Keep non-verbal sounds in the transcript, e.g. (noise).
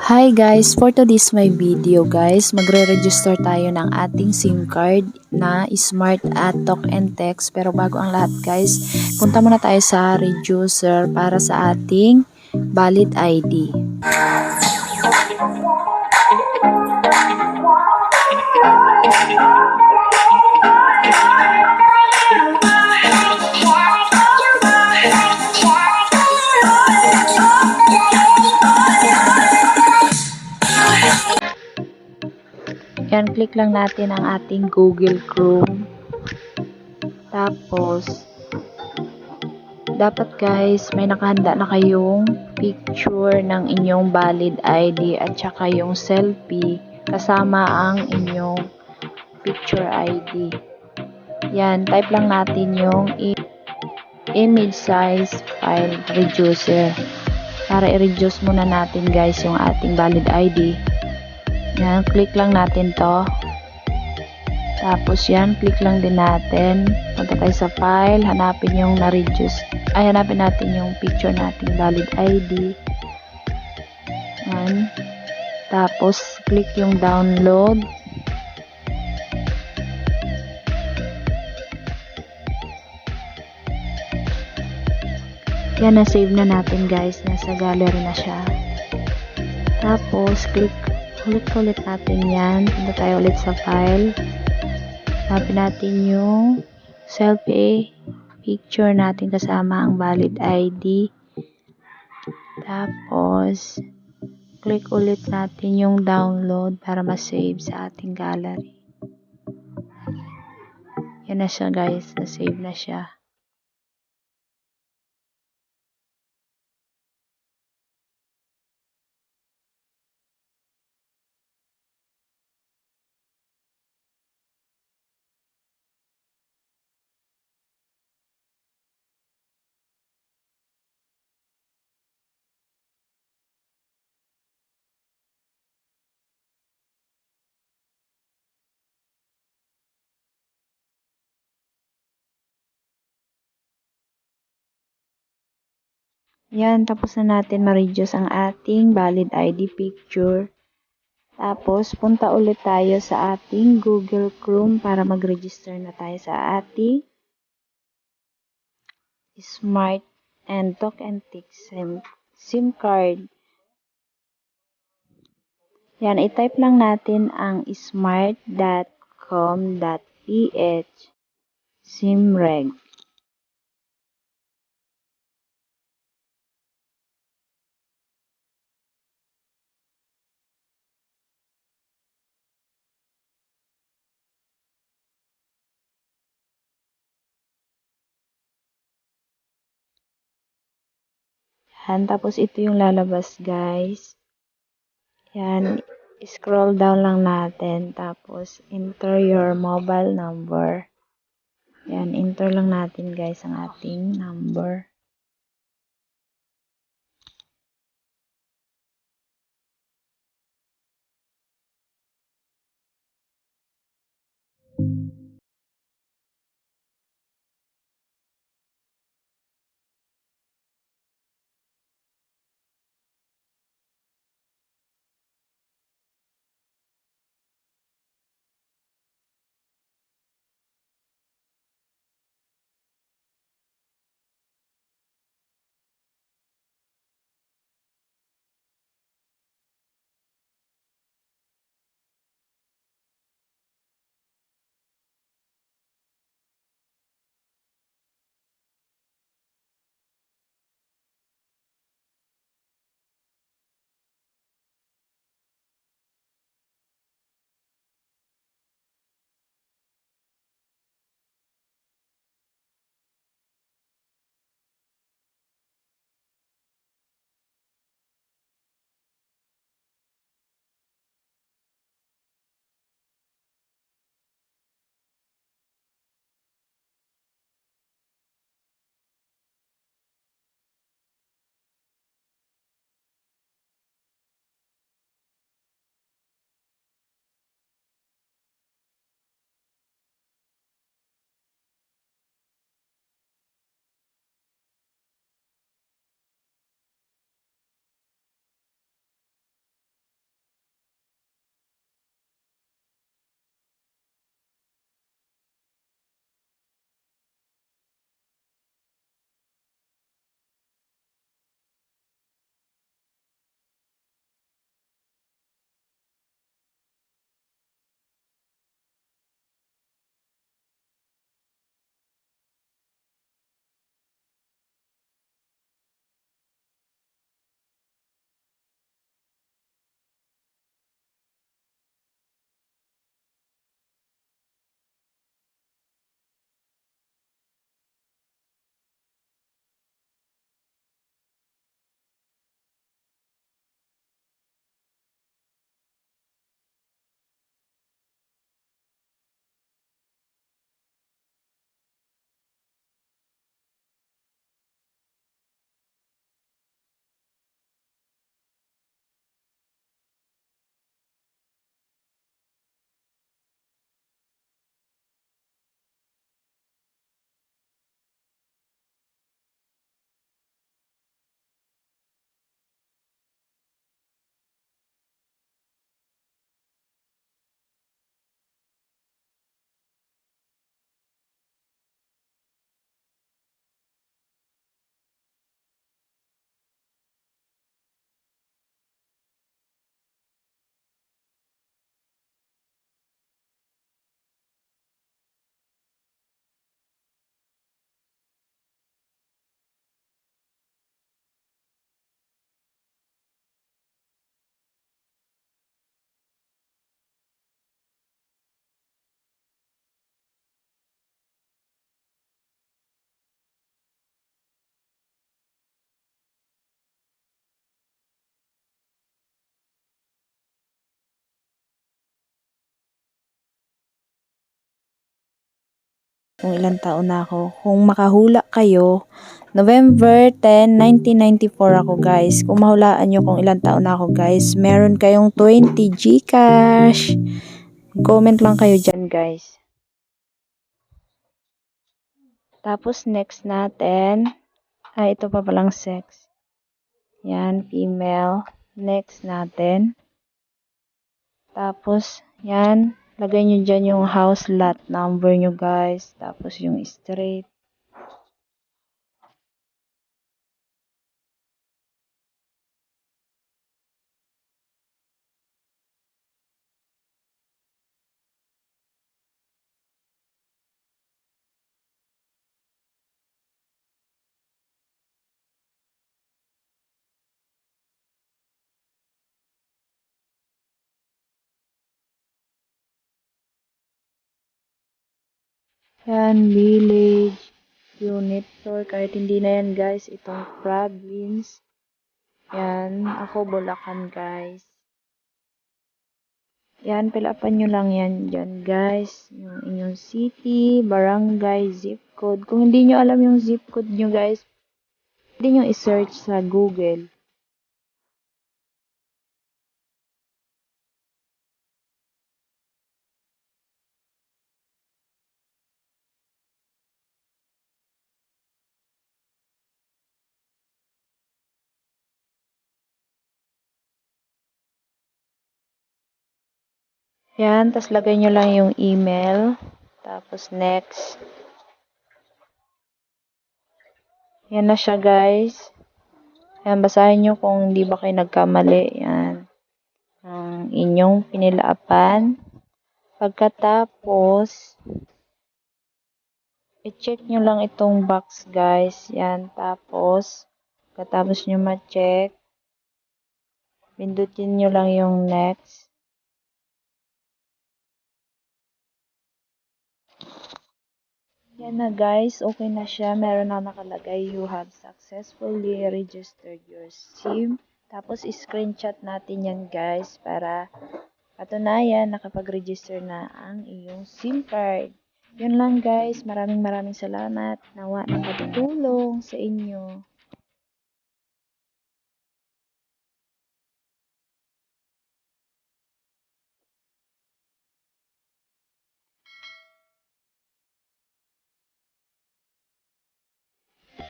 Hi guys, for today's my video guys, magre-register tayo ng ating SIM card na Smart at Talk and Text. Pero bago ang lahat guys, punta muna tayo sa reducer para sa ating valid ID. (laughs) Yan, click lang natin ang ating Google Chrome. Tapos, dapat guys, may nakahanda na kayong picture ng inyong valid ID at saka yung selfie kasama ang inyong picture ID. Yan, type lang natin yung image size file reducer para i-reduce muna natin guys yung ating valid ID. Yan, click lang natin to. Tapos yan, click lang din natin. Punta tayo sa file, hanapin yung na-reduce. Ay, hanapin natin yung picture nating valid ID. Yan. Tapos, click yung download. Yan, na-save na natin guys. Nasa gallery na siya. Tapos, click ulit-ulit natin yan. Punta tayo ulit sa file. Hanapin natin yung selfie picture natin kasama ang valid ID. Tapos, click ulit natin yung download para ma-save sa ating gallery. Yan na siya guys. Na-save na siya. Yan, tapos na natin ma-reduce ang ating valid ID picture. Tapos, punta ulit tayo sa ating Google Chrome para mag-register na tayo sa ating Smart and Talk and Text SIM, SIM card. Yan, i-type lang natin ang smart.com.ph simreg. Yan, tapos ito yung lalabas guys. Yan, scroll down lang natin. Tapos, enter your mobile number. Yan, enter lang natin guys ang ating number. Kung ilang taon na ako. Kung makahula kayo, November 10, 1994 ako guys. Kung mahulaan nyo kung ilang taon na ako guys, meron kayong 20 Gcash. Comment lang kayo dyan guys. Tapos next natin, ay ito pa palang sex. Yan, female. Next natin. Tapos, yan, lagay nyo dyan yung house lot number nyo guys. Tapos yung street. Yan, village, unit store. Kahit hindi na yan guys, itong province. Yan, ako Bulacan guys. Yan, pilapan nyo lang yan dyan guys. Yung inyong city, barangay, zip code. Kung hindi nyo alam yung zip code nyo guys, pwede nyo i-search sa Google. Yan, tapos lagay nyo lang yung email. Tapos next. Yan na siya guys. Yan, basahin nyo kung hindi ba kayo nagkamali. Yan. Ang inyong pinilaapan. Pagkatapos, i-check nyo lang itong box guys. Yan, tapos, pagkatapos nyo ma-check, pindutin nyo lang yung next. Yan na guys, okay na siya. Meron na nakalagay, you have successfully registered your SIM. Tapos, screenshot natin yan guys para patunayan nakapag-register na ang iyong SIM card. Yun lang guys, maraming maraming salamat. Nawa nakatulong sa inyo.